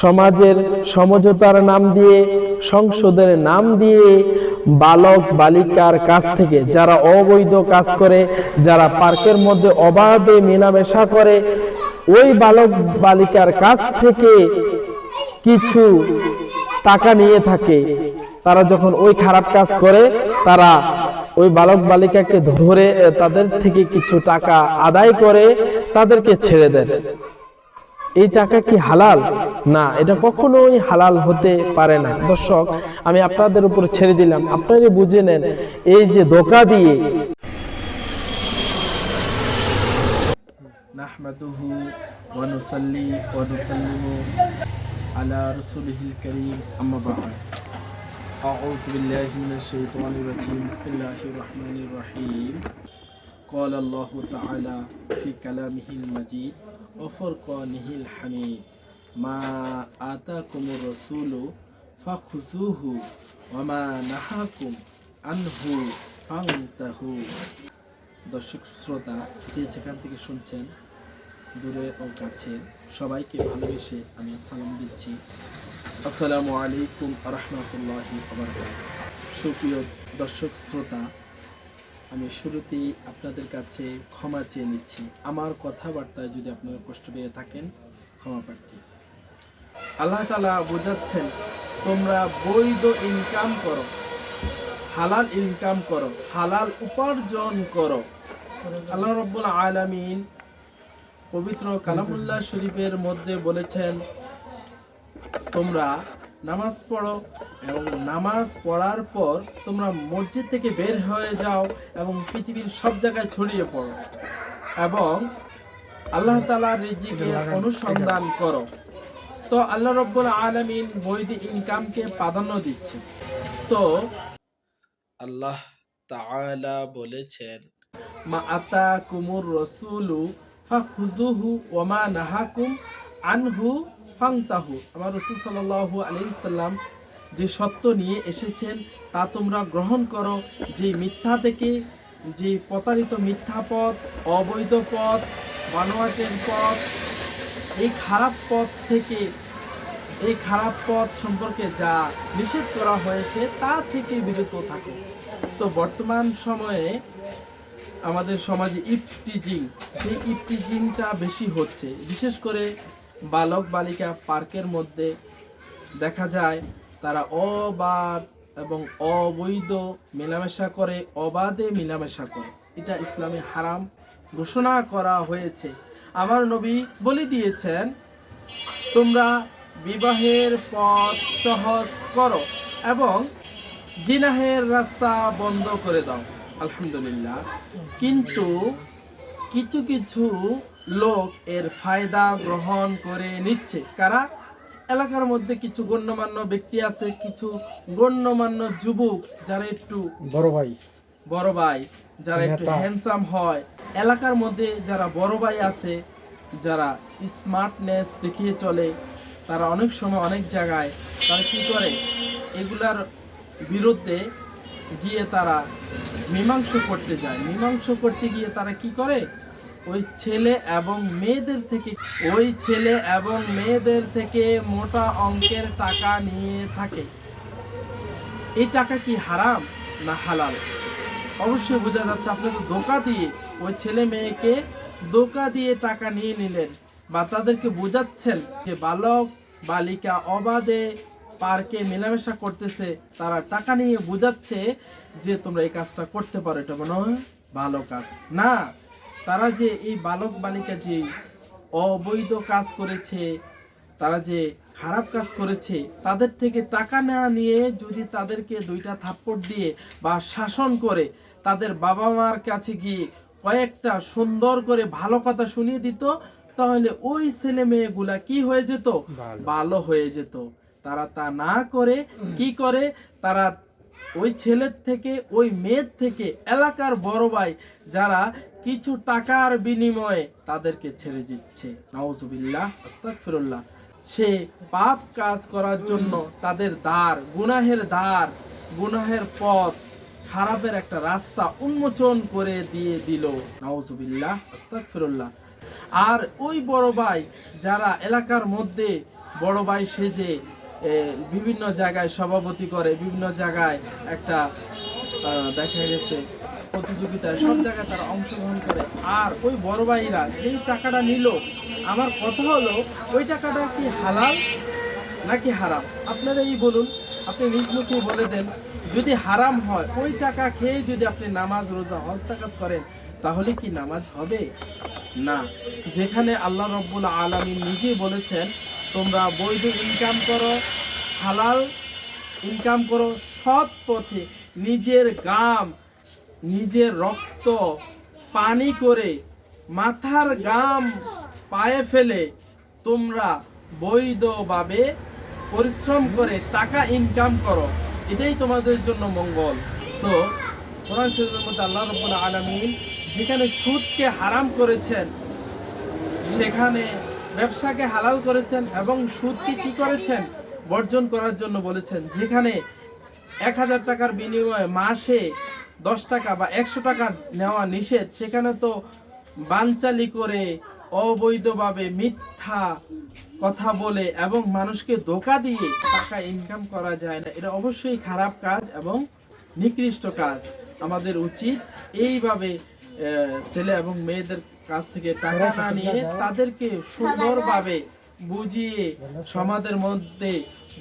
সমাজের সমঝোতার নাম দিয়ে, সংসদের নাম দিয়ে বালক বালিকার কাছ থেকে যারা অবৈধ কাজ করে, যারা পার্কের মধ্যে অবাধে মেলামেশা করে, ওই বালক বালিকার কাছ থেকে কিছু টাকা নিয়ে থাকে। তারা যখন ওই খারাপ কাজ করে, তারা ওই বালক বালিকাকে ধরে, তাদের থেকে কিছু টাকা আদায় করে, তাদেরকে ছেড়ে দেন এই টাকা কি হালাল না এটা কখনোই হালাল হতে পারে না দর্শক আমি আপনাদের উপর ছেড়ে দিলাম আপনারা বুঝে নেন এই যে ধোকা দিয়ে نحمده ونصلي ونسلم على رسوله الكريم أما بعد أعوذ بالله من الشيطان الرجيم بسم الله الرحمن الرحيم قال الله تعالى في كلامه المجيد ওফর কনহিল হামিদ মা আতা কুমুর রসুলু ফাখুজুহু ওমা নাহাকুম আনহু ফাংতাহু দর্শক, শ্রোতা, যে যেখান থেকে শুনছেন, দূরে ও কাছে, সবাইকে ভালোবেসে আমি সালাম দিচ্ছি। আসসালামু আলাইকুম আ রহমতুল্লাহি সুপ্রিয় দর্শক, শ্রোতা আমি শুরুতেই আপনাদের কাছে ক্ষমা চেয়ে নিচ্ছি। আমার কথাবার্তায় যদি আপনারা কষ্ট পেয়ে থাকেন, ক্ষমা প্রার্থী। আল্লাহ তালা বোঝাচ্ছেন, তোমরা বৈধ ইনকাম করো, হালাল ইনকাম করো, হালাল উপার্জন করো। আল্লাহ রব্বুল আলামিন পবিত্র কালামুল্লাহ শরীফের মধ্যে বলেছেন, তোমরা নামাজ পড়ো এবং নামাজ পড়ার পর তোমরা মসজিদ থেকে বের হয়ে যাও এবং পৃথিবীর সব জায়গায় ছড়িয়ে পড়ো এবং আল্লাহ তালা রিজিকে অনুসন্ধান করো। তো আল্লাহ রব্বুল আলামিন বৈধ ইনকামকে প্রাধান্য দিচ্ছে। তো আল্লাহ তাআলা বলেছেন মা আতা কুমুর রসুলু ফাখুজুহু ওমা নাহাকুম আনহু ফাংতাহু আমার রসুল সাল্লাল্লাহু আলাইহি সাল্লাম যে সত্য নিয়ে এসেছেন, তা তোমরা গ্রহণ করো। যে মিথ্যা থেকে, যে প্রতারিত মিথ্যা পথ, অবৈধ পথ, বানোয়াটের পথ, এই খারাপ পথ থেকে, এই খারাপ পথ সম্পর্কে যা নিষেধ করা হয়েছে, তা থেকে বিরত থাকো। তো বর্তমান সময়ে আমাদের সমাজে ইফটিজিং সেই ইফটিজিংটা বেশি হচ্ছে। বিশেষ করে বালক বালিকা পার্কের মধ্যে দেখা যায়, তারা অবাধ এবং অবৈধ মেলামেশা করে, অবাধে মেলামেশা করে। এটা ইসলামে হারাম ঘোষণা করা হয়েছে। আমার নবী বলে দিয়েছেন, তোমরা বিবাহের পথ সহজ করো এবং জিনাহের রাস্তা বন্ধ করে দাও। আলহামদুলিল্লাহ। কিন্তু কিছু কিছু লোক এর ফায়দা গ্রহণ করে নিচ্ছে। কারা? এলাকার মধ্যে কিছু গণ্যমান্য ব্যক্তি আছে কিছু গণ্যমান্য যুবক যারা একটু বড় ভাই। বড় ভাই যারা একটু হ্যান্ডসাম হয়। এলাকার মধ্যে যারা বড় ভাই আছে যারা স্মার্টনেস দেখিয়ে চলে তারা অনেক সময় অনেক জায়গায় তারা কি করে? এগুলার বিরুদ্ধে গিয়ে তারা মীমাংস করতে যায়। মীমাংস করতে গিয়ে তারা কি করে? ওই ছেলে এবং মেয়েদের থেকে, ওই ছেলে এবং মেয়েদের থেকে মোটা অঙ্কের টাকা নিয়ে থাকে। এই টাকা কি হারাম না হালাল? অবশ্যই বোঝা যাচ্ছে আপনি তো ধোকা দিয়ে ওই ছেলে মেয়েকে ধোকা দিয়ে টাকা নিয়ে নিলেন বা তাদেরকে বোঝাচ্ছেন যে বালক, বালিকা অবাধে পার্কে মেলামেশা করতেছে, তারা টাকা নিয়ে বোঝাচ্ছে যে তোমরা এই কাজটা করতে পারো, এটা মনে হয় ভালো কাজ না। তারা যে এই বালক বালিকা যে অবৈধ কাজ করেছে তারা যে খারাপ কাজ করেছে তাদের থেকে টাকা নেওয়া নিয়ে যদি তাদেরকে দুইটা থাপ্পড় দিয়ে বা শাসন করে তাদের বাবা মার কাছে গিয়ে কয়েকটা সুন্দর করে ভালো কথা শুনিয়ে দিত তাহলে ওই ছেলে মেয়েগুলা কি হয়ে যেত? ভালো। ভালো হয়ে যেত। তারা তা না করে কি করে? তারা ওই ছেলের থেকে ওই মেয়ের থেকে এলাকার বড় ভাই যারা কিছু টাকার বিনিময়ে তাদেরকে ছেড়ে দিচ্ছে। আস্তাগফিরুল্লাহ। সে পাপ কাজ করার জন্য তাদের দ্বার, গুনাহের দ্বার, গুনাহের পথ, খারাপের একটা রাস্তা উন্মোচন করে দিয়ে দিল। আস্তাগফিরুল্লাহ। আর ওই বড় ভাই যারা এলাকার মধ্যে বড় ভাই সেজে বিভিন্ন জায়গায় সভাপতি করে, বিভিন্ন জায়গায় একটা দেখা গেছে প্রতিযোগিতায় সব জায়গায় তারা অংশগ্রহণ করে। আর ওই বড় ভাইরা যেই টাকাটা নিল, আমার কথা হলো, ওই টাকাটা কি হালাল নাকি হারাম? আপনারা এই বলুন, আপনি নিজ মুখে বলে দেন। যদি হারাম হয়, ওই টাকা খেয়ে যদি আপনি নামাজ, রোজা, হজ, জাকাত করেন, তাহলে কি নামাজ হবে? না। যেখানে আল্লাহ রব্বুল আলামিন নিজেই বলেছেন, তোমরা বৈধ ইনকাম করো, হালাল ইনকাম করো, সৎ পথে নিজের গাম নিজের রক্ত পানি করে মাথার গাম পায়ে ফেলে তোমরা বৈধভাবে পরিশ্রম করে টাকা ইনকাম করো। এটাই তোমাদের জন্য মঙ্গল। তো, কোরআন শরীফের মধ্যে আল্লাহ রাব্বুল আলামিন যেখানে সুদকে হারাম করেছেন, সেখানে ব্যবসাকে হালাল করেছেন এবং সুদকে কি করেছেন? বর্জন করার জন্য বলেছেন। যেখানে এক হাজার টাকার বিনিময়ে মাসে দশ টাকা বা একশো টাকা নেওয়া নিষেধ। সেখানে তো বানচালি করে অবৈধভাবে মিথ্যা কথা বলে এবং মানুষকে ধোকা দিয়ে টাকা ইনকাম করা যায় না। এটা অবশ্যই খারাপ কাজ এবং নিকৃষ্ট কাজ। আমাদের উচিত এইভাবে ছেলে এবং মেয়েদের কাছ থেকে টাকা না নিয়ে তাদেরকে সুন্দরভাবে বুঝিয়ে সমাজের মধ্যে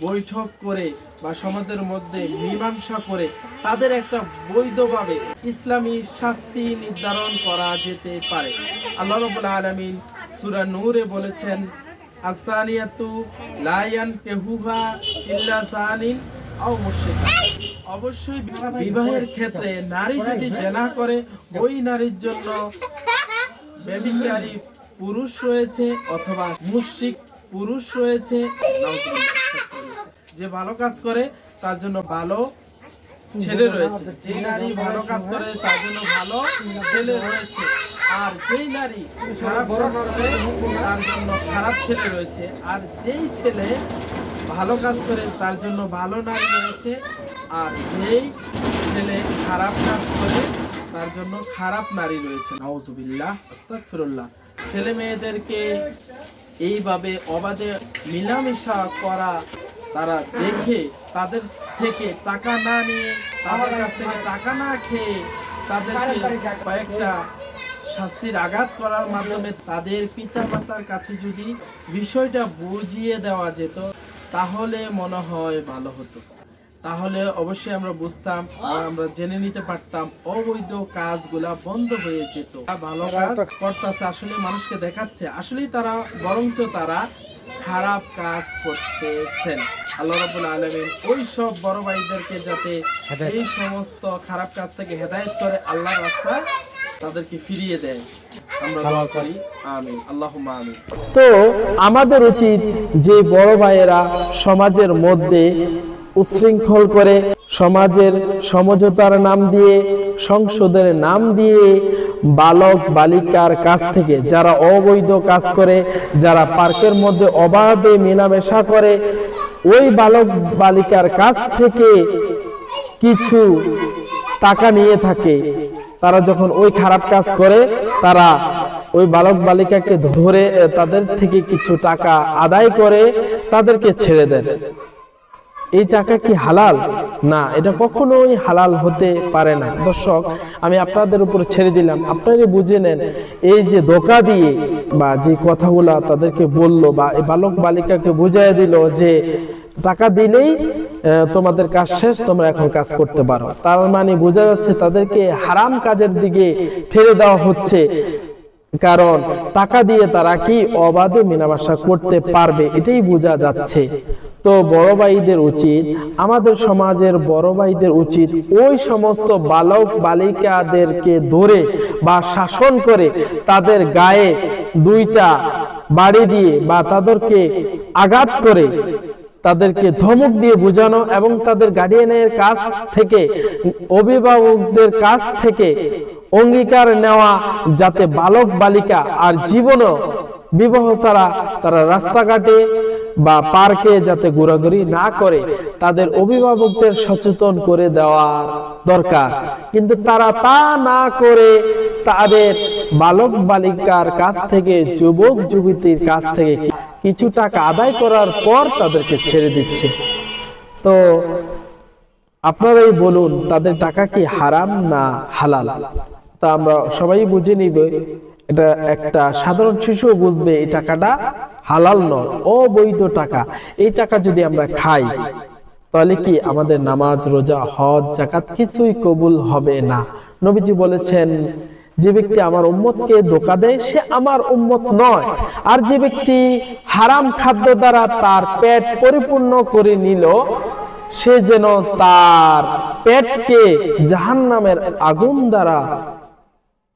বৈঠক করে বা সমাজের মধ্যে মীমাংসা করে তাদের একটা বৈধভাবে ইসলামী শাস্তি নির্ধারণ করা যেতে পারে। আল্লাহ রবুল আলমিন সুরা নূরে বলেছেন অবশ্যই বিবাহের ক্ষেত্রে নারী যদি জেনা করে, ওই নারীর জন্য পুরুষ রয়েছে অথবা মুশরিক পুরুষ রয়েছে। যে ভালো কাজ করে, তার জন্য ভালো ছেলে রয়েছে। যে নারী ভালো কাজ করে, তার জন্য ভালো ছেলে রয়েছে। আর যেই নারী খারাপ কাজ করে, তার জন্য খারাপ ছেলে রয়েছে। আর যেই ছেলে ভালো কাজ করে, তার জন্য ভালো নারী রয়েছে। আর যেই ছেলে খারাপ কাজ করে, তার জন্য খারাপ নারী রয়েছে। নাউজুবিল্লাহ, আস্তাগফিরুল্লাহ। ছেলে মেয়েদেরকে এইভাবে অবাধে মিলামেশা করা তারা দেখে, তাদের থেকে টাকা না নিয়ে, তাদের কাছ থেকে টাকা না খেয়ে তাদেরকে কয়েকটা শাস্তির আঘাত করার মাধ্যমে তাদের পিতা মাতার কাছে যদি বিষয়টা বুঝিয়ে দেওয়া যেত, তাহলে মনে হয় ভালো হতো। তাহলে অবশ্যই আমরা বুঝতাম আমরা জেনে নিতে পারতাম অবৈধ কাজগুলা বন্ধ হয়ে যেত। ভালো কাজ করতেছে আসলে মানুষকে দেখাচ্ছে আসলেই তারা বরঞ্চ তারা খারাপ কাজ করতেছেন। আল্লাহ রাব্বুল আলামিন ওই সব বড় ভাইদেরকে যাতে এই সমস্ত খারাপ কাজ থেকে হেদায়েত করে আল্লাহ রাস্তায় তাদেরকে ফিরিয়ে দেয়। তো আমাদের উচিত যে বড় ভাইয়েরা সমাজের মধ্যে উচ্ছৃঙ্খল করে সমাজের সমঝোতার নাম দিয়ে, সংসদের নাম দিয়ে বালক বালিকার কাছ থেকে যারা অবৈধ কাজ করে, যারা পার্কের মধ্যে অবাধে মেলামেশা করে, ওই বালক বালিকার কাছ থেকে কিছু টাকা নিয়ে থাকে। তারা যখন ওই খারাপ কাজ করে, তারা ওই বালক বালিকাকে ধরে, তাদের থেকে কিছু টাকা আদায় করে, তাদেরকে ছেড়ে দেন এই টাকা কি হালাল? না, এটা কখনোই হালাল হতে পারে না। দর্শক, আমি আপনাদের উপর ছেড়ে দিলাম। আপনারা বুঝে নেন, এই যে ধোকা দিয়ে বা যে কথাগুলা তাদেরকে বলল বা এই বালক বালিকাকে বুঝাই দিল যে টাকা দিলেই তোমাদের কাজ শেষ, তোমরা এখন কাজ করতে পারো। তার মানে বোঝা যাচ্ছে তাদেরকে হারাম কাজের দিকে ঠেলে দেওয়া হচ্ছে। কারণ টাকা দিয়ে তারা কি অবাধে মেলামেশা করতে পারবে এটাই বোঝা যাচ্ছে। তো বড় ভাইদের উচিত, আমাদের সমাজের বড় ভাইদের উচিত ওই সমস্ত বালক বালিকাদেরকে ধরে বা শাসন করে তাদের গায়ে দুইটা বাড়ি দিয়ে বা তাদেরকে আঘাত করে তাদেরকে ধমক দিয়ে বোঝানো এবং তাদের গার্ডিয়ানের কাছ থেকে, অভিভাবকদের কাছ থেকে অঙ্গীকার নেওয়া যাতে বালক বালিকা আর জীবনও বিবাহ ছাড়া তারা রাস্তাঘাটে বা পার্কে যাতে ঘোরাঘুরি না করে, তাদের অভিভাবকদের সচেতন করে দেওয়া দরকার। কিন্তু তারা তা না করে তাদের বালক বালিকার কাছ থেকে, যুবক যুবতীর কাছ থেকে কিছু টাকা আদায় করার পর তাদেরকে ছেড়ে দিচ্ছে। তো আপনারাই বলুন, তাদের টাকা কি হারাম না হালাল? তা আমরা সবাই বুঝে নিব, এটা একটা সাধারণ শিশু বুঝবে এই টাকাটা হালাল নয়, অবৈধ টাকা। এই টাকা যদি আমরা খাই, তাহলে কি আমাদের নামাজ, রোজা, হজ জাকাত কিছুই কবুল হবে না। নবীজি বলেছেন, যে ব্যক্তি আমার উম্মতকে ধোকা দেয়, সে আমার উম্মত নয়। আর যে ব্যক্তি হারাম খাদ্য দ্বারা তার পেট পরিপূর্ণ করে নিল, সে যেন তার পেটকে জাহান্নামের আগুন দ্বারা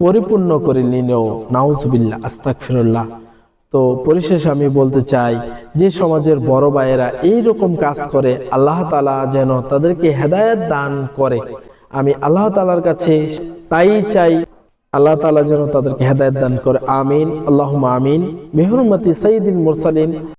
পরিপূর্ণ করে নিল নাউজুবিল্লাহ, আস্তাগফিরুল্লাহ। তো পরিশেষে আমি বলতে চাই, যে সমাজের বড় ভাইয়েরা এই রকম কাজ করে, আল্লাহ তালা যেন তাদেরকে হেদায়েত দান করে। আমি আল্লাহ তালার কাছে তাই চাই, আল্লাহ তালা যেন তাদেরকে হেদায়েত দান করে। আমিন, আল্লাহুম্মা আমিন। মেহরুমতি সাইয়্যিদুল মুরসালিন।